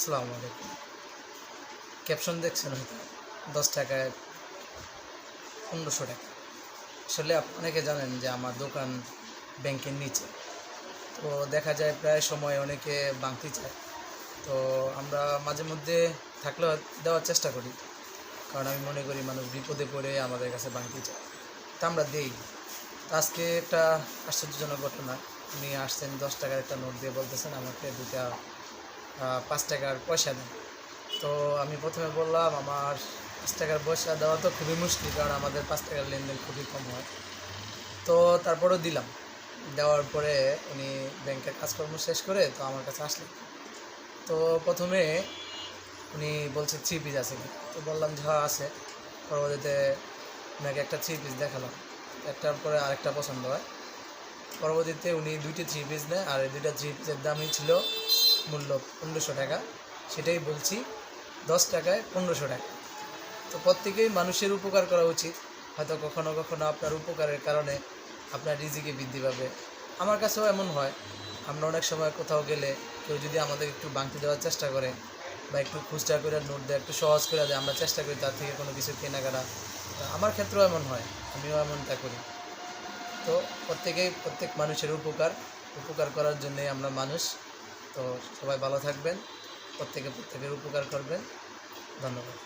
আসসালামু আলাইকুম। ক্যাপশন দেখছেন হয়তো? দশ টাকায় পনেরোশো টাকা। আসলে অনেকে জানেন যে আমার দোকান ব্যাংকের নিচে। তো দেখা যায় প্রায় সময় অনেকে বাংতি চায়। তো আমরা মাঝে মধ্যে থাকলেও দেওয়ার চেষ্টা করি। কারণ আমি মনে করি মানুষ বিপদে পড়ে আমাদের কাছে বাংতি চায়। তা আমরা দেই। আজকে একটা আশ্চর্যজনক ঘটনা। উনি আসছেন, দশ টাকার একটা নোট দিয়ে বলতেছেন, আমাকে দুটা পাঁচ টাকার পয়সা দেন তো আমি প্রথমে বললাম, আমার পাঁচ টাকার পয়সা দেওয়া তো খুবই মুশকিল, কারণ আমাদের পাঁচ টাকার লেনদেন খুবই কম হয়। তো তারপরেও দিলাম। দেওয়ার পরে উনি ব্যাংকের কাজকর্ম শেষ করে তো আমার কাছে আসলেন। তো প্রথমে উনি বলছে, থ্রি পিস আছে কি? তো বললাম, যে হ্যাঁ আছে। পরবর্তীতে ওনাকে একটা থ্রি পিস দেখালাম। একটার পরে আরেকটা পছন্দ হয়। পরবর্তীতে উনি দুইটি থ্রি পিস নেয়, আর এই দুইটা থ্রি পিসের দামই ছিল মূল্য পনেরোশো টাকা, সেটাই বলছি দশ টাকায় পনেরোশো টাকা। তো প্রত্যেকেই মানুষের উপকার করা উচিত। হয়তো কখনো কখনো আপনার উপকারের কারণে আপনার রিজিকে বৃদ্ধি পাবে। আমার কাছেও এমন হয়। আমরা অনেক সময় কোথাও গেলে কেউ যদি আমাদের একটু বাংতি দেওয়ার চেষ্টা করে বা একটু খুচরা করে নোট দেয় একটু সহজ করে দেয়, আমরা চেষ্টা করি তার থেকে কোনো কিছু কেনাকাটা। আমার ক্ষেত্রেও এমন হয়, আমিও এমনটা করি। তো প্রত্যেকেই প্রত্যেক মানুষের উপকার উপকার করার জন্যই আমরা মানুষ তো সবাই ভালো থাকবেন প্রত্যেকে প্রত্যেকের উপকার করবেন। ধন্যবাদ।